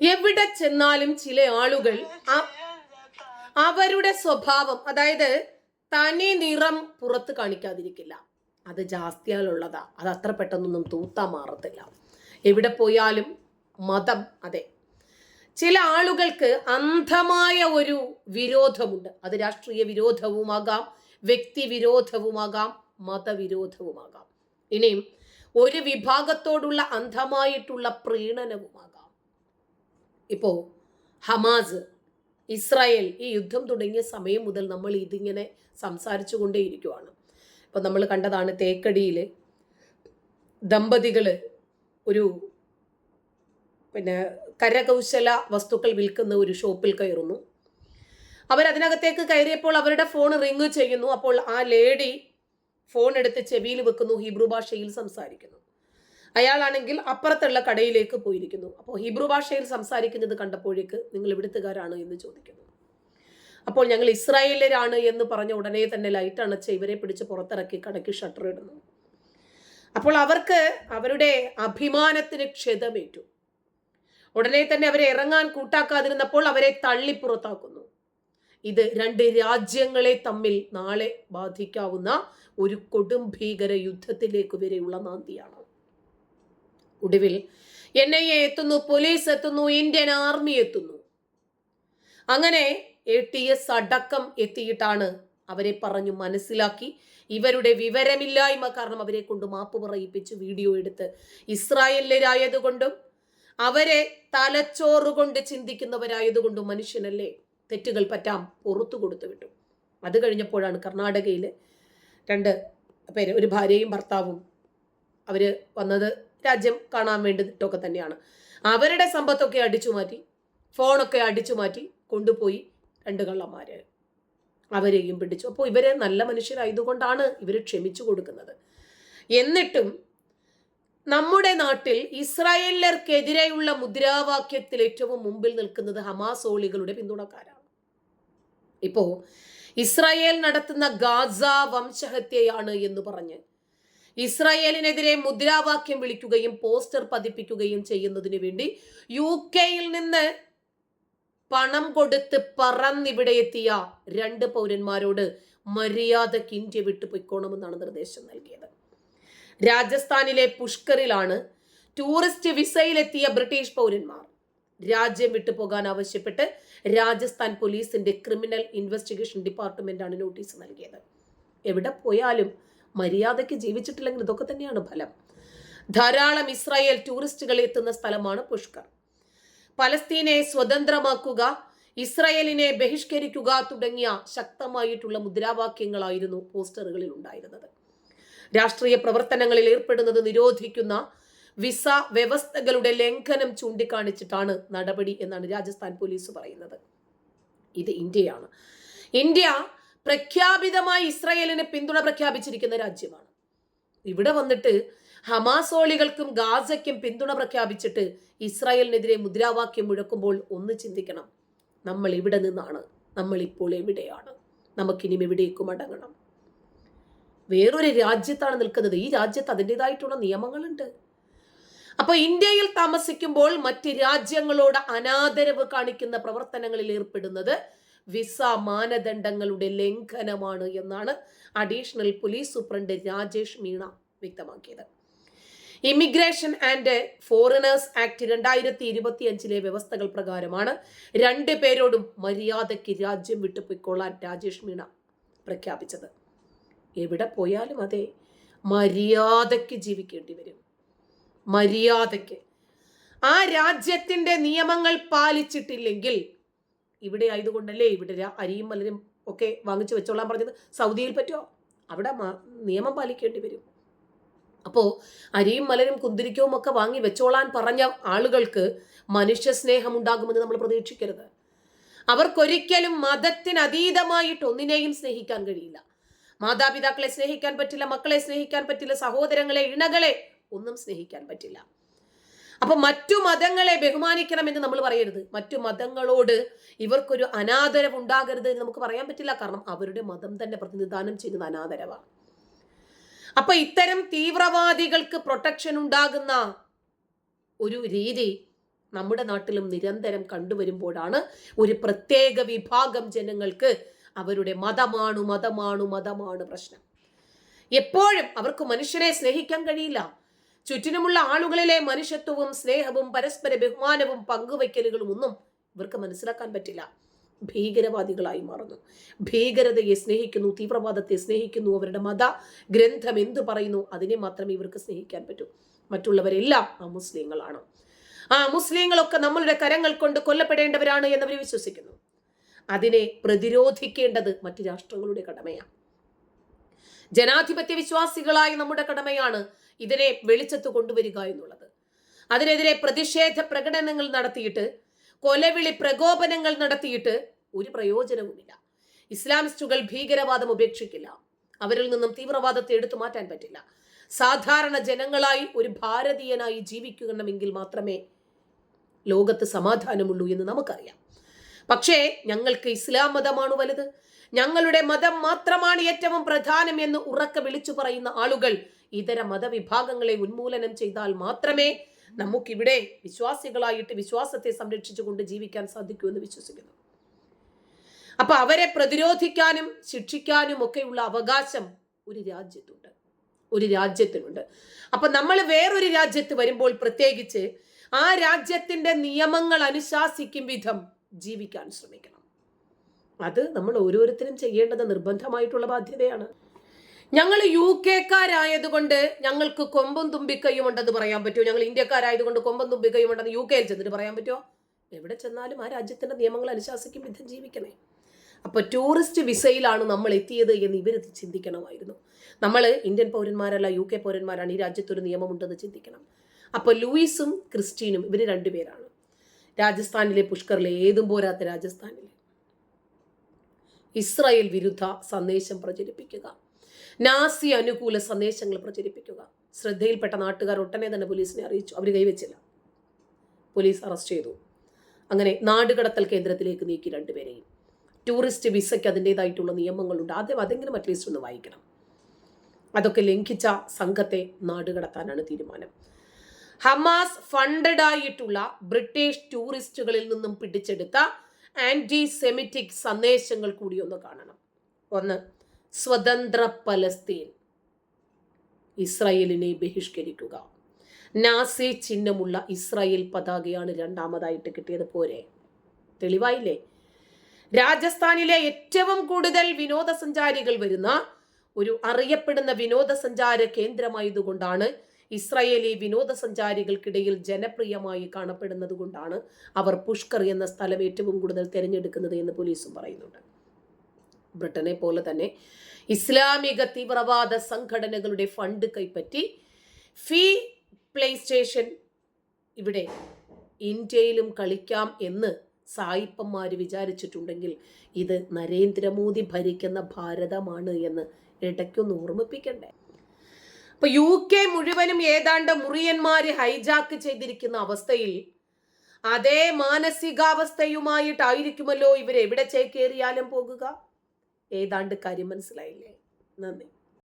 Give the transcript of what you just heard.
എവിടെ ചെന്നാലും ചില ആളുകൾ അവരുടെ സ്വഭാവം അതായത് തനി നിറം പുറത്ത് കാണിക്കാതിരിക്കില്ല. അത് ജാസ്തിയാലുള്ളതാ. അത് അത്ര പെട്ടെന്നൊന്നും തൂത്താ മാറത്തില്ല. എവിടെ പോയാലും മതം അതെ. ചില ആളുകൾക്ക് അന്ധമായ ഒരു വിരോധമുണ്ട്. അത് രാഷ്ട്രീയ വിരോധവുമാകാം വ്യക്തി വിരോധവുമാകാം മതവിരോധവുമാകാം. ഇനിയും ഒരു വിഭാഗത്തോടുള്ള അന്ധമായിട്ടുള്ള പ്രീണനവുമാകാം. ഇപ്പോ ഹമാസ് ഇസ്രായേൽ ഈ യുദ്ധം തുടങ്ങിയ സമയം മുതൽ നമ്മൾ ഇതിങ്ങനെ സംസാരിച്ചു കൊണ്ടേയിരിക്കുവാണ് ഇപ്പം നമ്മൾ കണ്ടതാണ് തേക്കടിയിൽ ദമ്പതികൾ ഒരു പിന്നെ കരകൗശല വസ്തുക്കൾ വിൽക്കുന്ന ഒരു ഷോപ്പിൽ കയറുന്നു. അവരതിനകത്തേക്ക് കയറിയപ്പോൾ അവരുടെ ഫോൺ റിങ് ചെയ്യുന്നു. അപ്പോൾ ആ ലേഡി ഫോൺ എടുത്ത് ചെവിയിൽ വെക്കുന്നു ഹീബ്രു ഭാഷയിൽ സംസാരിക്കുന്നു. അയാളാണെങ്കിൽ അപ്പുറത്തുള്ള കടയിലേക്ക് പോയിരിക്കുന്നു. അപ്പോൾ ഹീബ്രു ഭാഷയിൽ സംസാരിക്കുന്നത് കണ്ടപ്പോഴേക്ക് നിങ്ങൾ ഇവിടുത്തുകാരാണ് എന്ന് ചോദിക്കുന്നു. അപ്പോൾ ഞങ്ങൾ ഇസ്രായേലരാണ് എന്ന് പറഞ്ഞ ഉടനെ തന്നെ ലൈറ്റ് അണച്ച് ഇവരെ പിടിച്ച് പുറത്തിറക്കി കടയ്ക്ക് ഷട്ടർ ഇടുന്നു. അപ്പോൾ അവർക്ക് അവരുടെ അഭിമാനത്തിന് ക്ഷതമേറ്റു. ഉടനെ തന്നെ അവരെ ഇറങ്ങാൻ കൂട്ടാക്കാതിരുന്നപ്പോൾ അവരെ തള്ളി പുറത്താക്കുന്നു. ഇത് രണ്ട് രാജ്യങ്ങളെ തമ്മിൽ നാളെ ബാധിക്കാവുന്ന ഒരു കൊടും ഭീകര യുദ്ധത്തിലേക്ക് വരെയുള്ള നാന്തിയാണ്. ഒടുവിൽ എൻ ഐ എ എത്തുന്നു പോലീസ് എത്തുന്നു ഇന്ത്യൻ ആർമി എത്തുന്നു. അങ്ങനെ എ ടി എസ് അടക്കം എത്തിയിട്ടാണ് അവരെ പറഞ്ഞു മനസ്സിലാക്കി. ഇവരുടെ വിവരമില്ലായ്മ കാരണം അവരെ കൊണ്ട് മാപ്പ് പറയിപ്പിച്ച് വീഡിയോ എടുത്ത് ഇസ്രായേലരായതുകൊണ്ടും അവരെ തലച്ചോറുകൊണ്ട് ചിന്തിക്കുന്നവരായതുകൊണ്ടും മനുഷ്യനല്ലേ തെറ്റുകൾ പറ്റാം പുറത്തു കൊടുത്തു വിട്ടു. അത് കഴിഞ്ഞപ്പോഴാണ് കർണാടകയിൽ രണ്ട് പേര് ഒരു ഭാര്യയും ഭർത്താവും അവർ വന്നത് രാജ്യം കാണാൻ വേണ്ടിയിട്ടൊക്കെ തന്നെയാണ്. അവരുടെ സമ്പത്തൊക്കെ അടിച്ചു മാറ്റി ഫോണൊക്കെ അടിച്ചു മാറ്റി കൊണ്ടുപോയി രണ്ട് കള്ളന്മാരെ അവരെയും പിടിച്ചു. അപ്പോൾ ഇവരെ നല്ല മനുഷ്യരായതുകൊണ്ടാണ് ഇവർ ക്ഷമിച്ചു കൊടുക്കുന്നത്. എന്നിട്ടും നമ്മുടെ നാട്ടിൽ ഇസ്രായേലർക്കെതിരെയുള്ള മുദ്രാവാക്യത്തിൽ ഏറ്റവും മുമ്പിൽ നിൽക്കുന്നത് ഹമാസോളികളുടെ പിന്തുണക്കാരാണ്. ഇപ്പോ ഇസ്രായേൽ നടത്തുന്ന ഗാസ വംശഹത്യയാണ് എന്ന് പറഞ്ഞ് ഇസ്രായേലിനെതിരെ മുദ്രാവാക്യം വിളിക്കുകയും പോസ്റ്റർ പതിപ്പിക്കുകയും ചെയ്യുന്നതിന് വേണ്ടി യു കെയിൽ നിന്ന് പണം കൊടുത്ത് പറന്നിവിടെ എത്തിയ രണ്ട് പൗരന്മാരോട് മര്യാദയ്ക്ക് ഇന്ത്യ വിട്ടു പൊയ്ക്കോണമെന്നാണ് നിർദ്ദേശം നൽകിയത്. രാജസ്ഥാനിലെ പുഷ്കറിലാണ് ടൂറിസ്റ്റ് വിസയിലെത്തിയ ബ്രിട്ടീഷ് പൗരന്മാർ. രാജ്യം വിട്ടു പോകാൻ ആവശ്യപ്പെട്ട് രാജസ്ഥാൻ പോലീസിന്റെ ക്രിമിനൽ ഇൻവെസ്റ്റിഗേഷൻ ഡിപ്പാർട്ട്മെന്റാണ് നോട്ടീസ് നൽകിയത്. എവിടെ പോയാലും മര്യാദയ്ക്ക് ജീവിച്ചിട്ടില്ലെങ്കിൽ ഇതൊക്കെ തന്നെയാണ് ഫലം. ധാരാളം ഇസ്രായേൽ ടൂറിസ്റ്റുകൾ എത്തുന്ന സ്ഥലമാണ് പുഷ്കർ. പലസ്തീനെ സ്വതന്ത്രമാക്കുക ഇസ്രായേലിനെ ബഹിഷ്കരിക്കുക തുടങ്ങിയ ശക്തമായിട്ടുള്ള മുദ്രാവാക്യങ്ങളായിരുന്നു പോസ്റ്ററുകളിൽ ഉണ്ടായിരുന്നത്. രാഷ്ട്രീയ പ്രവർത്തനങ്ങളിൽ ഏർപ്പെടുന്നത് നിരോധിക്കുന്ന വിസ വ്യവസ്ഥകളുടെ ലംഘനം ചൂണ്ടിക്കാണിച്ചിട്ടാണ് നടപടി എന്നാണ് രാജസ്ഥാൻ പോലീസ് പറയുന്നത്. ഇത് ഇന്ത്യയാണ്. ഇന്ത്യ പ്രഖ്യാപിതമായി ഇസ്രയേലിനെ പിന്തുണ പ്രഖ്യാപിച്ചിരിക്കുന്ന രാജ്യമാണ്. ഇവിടെ വന്നിട്ട് ഹമാസോളികൾക്കും ഗാസയ്ക്കും പിന്തുണ പ്രഖ്യാപിച്ചിട്ട് ഇസ്രായേലിനെതിരെ മുദ്രാവാക്യം മുഴക്കുമ്പോൾ ഒന്ന് ചിന്തിക്കണം. നമ്മൾ ഇവിടെ നിന്നാണ്. നമ്മൾ ഇപ്പോൾ എവിടെയാണ്? നമുക്കിനിയും എവിടേക്കും മടങ്ങണം. വേറൊരു രാജ്യത്താണ് നിൽക്കുന്നത്. ഈ രാജ്യത്ത് അതിന്റെതായിട്ടുള്ള നിയമങ്ങളുണ്ട്. അപ്പൊ ഇന്ത്യയിൽ താമസിക്കുമ്പോൾ മറ്റ് രാജ്യങ്ങളോട് അനാദരവ് കാണിക്കുന്ന പ്രവർത്തനങ്ങളിൽ ഏർപ്പെടുന്നത് വിസ മാനദണ്ഡങ്ങളുടെ ലംഘനമാണ് എന്നാണ് additional police superintendent Rajesh Meena വ്യക്തമാക്കിയത്. ഇമിഗ്രേഷൻ ആൻഡ് ഫോറിനേഴ്സ് ആക്ട് രണ്ടായിരത്തി ഇരുപത്തി അഞ്ചിലെ വ്യവസ്ഥകൾ പ്രകാരമാണ് രണ്ട് പേരോടും മര്യാദയ്ക്ക് രാജ്യം വിട്ടു പൊയ്ക്കൊള്ളാൻ രാജേഷ് മീണ പ്രഖ്യാപിച്ചത്. എവിടെ പോയാലും അതെ മര്യാദയ്ക്ക് ജീവിക്കേണ്ടി വരും. മര്യാദയ്ക്ക്. ആ രാജ്യത്തിന്റെ നിയമങ്ങൾ പാലിച്ചിട്ടില്ലെങ്കിൽ ഇവിടെ ആയതുകൊണ്ടല്ലേ ഇവിടെ അരിയും മലരും ഒക്കെ വാങ്ങിച്ചു വെച്ചോളാൻ പറഞ്ഞത്? സൗദിയിൽ പറ്റുമോ അവിടെ നിയമം പാലിക്കേണ്ടി വരും. അപ്പോൾ അരിയും മലരും കുന്തിരിക്കവും ഒക്കെ വാങ്ങി വെച്ചോളാൻ പറഞ്ഞ ആളുകൾക്ക് മനുഷ്യ സ്നേഹം ഉണ്ടാകുമെന്ന് നമ്മൾ പ്രതീക്ഷിക്കരുത്. അവർക്കൊരിക്കലും മതത്തിനതീതമായിട്ട് ഒന്നിനെയും സ്നേഹിക്കാൻ കഴിയില്ല. മാതാപിതാക്കളെ സ്നേഹിക്കാൻ പറ്റില്ല മക്കളെ സ്നേഹിക്കാൻ പറ്റില്ല സഹോദരങ്ങളെ ഇണകളെ ഒന്നും സ്നേഹിക്കാൻ പറ്റില്ല. അപ്പൊ മറ്റു മതങ്ങളെ ബഹുമാനിക്കണമെന്ന് നമ്മൾ പറയരുത്. മറ്റു മതങ്ങളോട് ഇവർക്കൊരു അനാദരവ് ഉണ്ടാകരുത് എന്ന് നമുക്ക് പറയാൻ പറ്റില്ല. കാരണം അവരുടെ മതം തന്നെ പ്രതിനിധാനം ചെയ്യുന്നത് അനാദരവാണ്. അപ്പൊ ഇത്തരം തീവ്രവാദികൾക്ക് പ്രൊട്ടക്ഷൻ ഉണ്ടാകുന്ന ഒരു രീതി നമ്മുടെ നാട്ടിലും നിരന്തരം കണ്ടുവരുമ്പോഴാണ് ഒരു പ്രത്യേക വിഭാഗം ജനങ്ങൾക്ക് അവരുടെ മതമാണു മതമാണു മതമാണ് പ്രശ്നം. എപ്പോഴും അവർക്ക് മനുഷ്യരെ സ്നേഹിക്കാൻ കഴിയില്ല. ചുറ്റിനുമുള്ള ആളുകളിലെ മനുഷ്യത്വവും സ്നേഹവും പരസ്പര ബഹുമാനവും പങ്കുവയ്ക്കലുകളും ഒന്നും ഇവർക്ക് മനസ്സിലാക്കാൻ പറ്റില്ല. ഭീകരവാദികളായി മാറുന്നു. ഭീകരതയെ സ്നേഹിക്കുന്നു തീവ്രവാദത്തെ സ്നേഹിക്കുന്നു അവരുടെ മത ഗ്രന്ഥം എന്തു പറയുന്നു അതിനെ മാത്രമേ ഇവർക്ക് സ്നേഹിക്കാൻ പറ്റൂ. മറ്റുള്ളവരെല്ലാം ആ മുസ്ലിങ്ങളാണ് ആ മുസ്ലിങ്ങളൊക്കെ നമ്മളുടെ കരങ്ങൾ കൊണ്ട് കൊല്ലപ്പെടേണ്ടവരാണ് എന്നവർ വിശ്വസിക്കുന്നു. അതിനെ പ്രതിരോധിക്കേണ്ടത് മറ്റു രാഷ്ട്രങ്ങളുടെ കടമയാണ്. ജനാധിപത്യ വിശ്വാസികളായി നമ്മുടെ കടമയാണ് ഇതിനെ വെളിച്ചത്ത് കൊണ്ടുവരിക എന്നുള്ളത്. അതിനെതിരെ പ്രതിഷേധ പ്രകടനങ്ങൾ നടത്തിയിട്ട് കൊലവിളി പ്രകോപനങ്ങൾ നടത്തിയിട്ട് ഒരു പ്രയോജനവുമില്ല. ഇസ്ലാമിസ്റ്റുകൾ ഭീകരവാദം ഉപേക്ഷിക്കില്ല. അവരിൽ നിന്നും തീവ്രവാദത്തെ എടുത്തു മാറ്റാൻ പറ്റില്ല. സാധാരണ ജനങ്ങളായി ഒരു ഭാരതീയനായി ജീവിക്കണമെങ്കിൽ മാത്രമേ ലോകത്ത് സമാധാനമുള്ളൂ എന്ന് നമുക്കറിയാം. പക്ഷേ ഞങ്ങൾക്ക് ഇസ്ലാം മതമാണ് വലുത്. ഞങ്ങളുടെ മതം മാത്രമാണ് ഏറ്റവും പ്രധാനം എന്ന് ഉറക്കെ വിളിച്ചു പറയുന്ന ആളുകൾ ഇതര മതവിഭാഗങ്ങളെ ഉന്മൂലനം ചെയ്താൽ മാത്രമേ നമുക്കിവിടെ വിശ്വാസികളായിട്ട് വിശ്വാസത്തെ സംരക്ഷിച്ചുകൊണ്ട് ജീവിക്കാൻ സാധിക്കൂ എന്ന് വിശ്വസിക്കുന്നു. അപ്പൊ അവരെ പ്രതിരോധിക്കാനും ശിക്ഷിക്കാനും ഒക്കെയുള്ള അവകാശം ഒരു രാജ്യത്തുണ്ട്. ഒരു രാജ്യത്തിനുണ്ട്. അപ്പൊ നമ്മൾ വേറൊരു രാജ്യത്ത് വരുമ്പോൾ പ്രത്യേകിച്ച് ആ രാജ്യത്തിന്റെ നിയമങ്ങൾ അനുശാസിക്കും വിധം ജീവിക്കാൻ ശ്രമിക്കണം. അത് നമ്മൾ ഓരോരുത്തരും ചെയ്യേണ്ടത് നിർബന്ധമായിട്ടുള്ള ബാധ്യതയാണ്. ഞങ്ങൾ യു കെക്കാരായതുകൊണ്ട് ഞങ്ങൾക്ക് കൊമ്പും തുമ്പിക്കൈയും ഉണ്ടെന്ന് പറയാൻ പറ്റുമോ? ഞങ്ങൾ ഇന്ത്യക്കാരായതുകൊണ്ട് കൊമ്പും തുമ്പിക്കൈയും ഉണ്ടെന്ന് യു കെയിൽ ചെന്നിട്ട് പറയാൻ പറ്റുമോ? എവിടെ ചെന്നാലും ആ രാജ്യത്തിന്റെ നിയമങ്ങൾ അനുശാസിക്കും വിധം ജീവിക്കണേ. അപ്പോൾ ടൂറിസ്റ്റ് വിസയിലാണ് നമ്മൾ എത്തിയത് എന്ന് ഇവർ ചിന്തിക്കണമായിരുന്നു. നമ്മൾ ഇന്ത്യൻ പൗരന്മാരല്ല യു കെ പൗരന്മാരാണ് ഈ രാജ്യത്തൊരു നിയമമുണ്ടെന്ന് ചിന്തിക്കണം. അപ്പോൾ ലൂയിസും ക്രിസ്റ്റീനും ഇവർ രണ്ടുപേരാണ്. രാജസ്ഥാനിലെ പുഷ്കറിലെ ഏതും പോരാത്ത രാജസ്ഥാനിലെ. ഇസ്രായേൽ വിരുദ്ധ സന്ദേശം പ്രചരിപ്പിക്കുക. നാസി അനുകൂല സന്ദേശങ്ങൾ പ്രചരിപ്പിക്കുക. ശ്രദ്ധയിൽപ്പെട്ട നാട്ടുകാർ ഒട്ടനെ തന്നെ പോലീസിനെ അറിയിച്ചു. അവർ കൈവച്ചില്ല. പോലീസ് അറസ്റ്റ് ചെയ്തു. അങ്ങനെ നാടുകടത്തൽ കേന്ദ്രത്തിലേക്ക് നീക്കി രണ്ടുപേരെയും. ടൂറിസ്റ്റ് വിസയ്ക്ക് അതിന്റെതായിട്ടുള്ള നിയമങ്ങളുണ്ട്. ആദ്യം അതെങ്കിലും അറ്റ്ലീസ്റ്റ് ഒന്ന് വായിക്കണം. അതൊക്കെ ലംഘിച്ച സംഘത്തെ നാടുകടത്താനാണ് തീരുമാനം. ഹമാസ് ഫണ്ടഡ് ആയിട്ടുള്ള ബ്രിട്ടീഷ് ടൂറിസ്റ്റുകളിൽ നിന്നും പിടിച്ചെടുത്ത ആന്റി സെമിറ്റിക് സന്ദേശങ്ങൾ കൂടി ഒന്ന് കാണണം. ഒന്ന് സ്വതന്ത്ര പലസ്തീൻ. ഇസ്രായേലിനെ ബഹിഷ്കരിക്കുക. നാസി ചിഹ്നമുള്ള ഇസ്രായേൽ പതാകയാണ് രണ്ടാമതായിട്ട് കിട്ടിയത്. പോരെ? തെളിവായില്ലേ? രാജസ്ഥാനിലെ ഏറ്റവും കൂടുതൽ വിനോദസഞ്ചാരികൾ വരുന്ന ഒരു അറിയപ്പെടുന്ന വിനോദസഞ്ചാര കേന്ദ്രമായതുകൊണ്ടാണ് ഇസ്രായേലി വിനോദസഞ്ചാരികൾക്കിടയിൽ ജനപ്രിയമായി കാണപ്പെടുന്നത് കൊണ്ടാണ് അവർ പുഷ്കർ എന്ന സ്ഥലം ഏറ്റവും കൂടുതൽ തിരഞ്ഞെടുക്കുന്നത് എന്ന് പോലീസും പറയുന്നുണ്ട്. ബ്രിട്ടനെ പോലെ തന്നെ ഇസ്ലാമിക തീവ്രവാദ സംഘടനകളുടെ ഫണ്ട് കൈപ്പറ്റി ഫീ പ്ലേ സ്റ്റേഷൻ ഇവിടെ ഇന്ത്യയിലും കളിക്കാം എന്ന് സായിപ്പന്മാർ വിചാരിച്ചിട്ടുണ്ടെങ്കിൽ ഇത് നരേന്ദ്രമോദി ഭരിക്കുന്ന ഭാരതമാണ് എന്ന് ഇടയ്ക്കൊന്ന് ഓർമ്മിപ്പിക്കണ്ടേ. അപ്പൊ യു കെ മുഴുവനും ഏതാണ്ട് മുറിയന്മാര് ഹൈജാക്ക് ചെയ്തിരിക്കുന്ന അവസ്ഥയിൽ അതേ മാനസികാവസ്ഥയുമായിട്ടായിരിക്കുമല്ലോ ഇവരെവിടെ ചേക്കേറിയാലും പോകുക? ഏതാണ്ട് കാര്യം മനസ്സിലായില്ലേ? നന്ദി.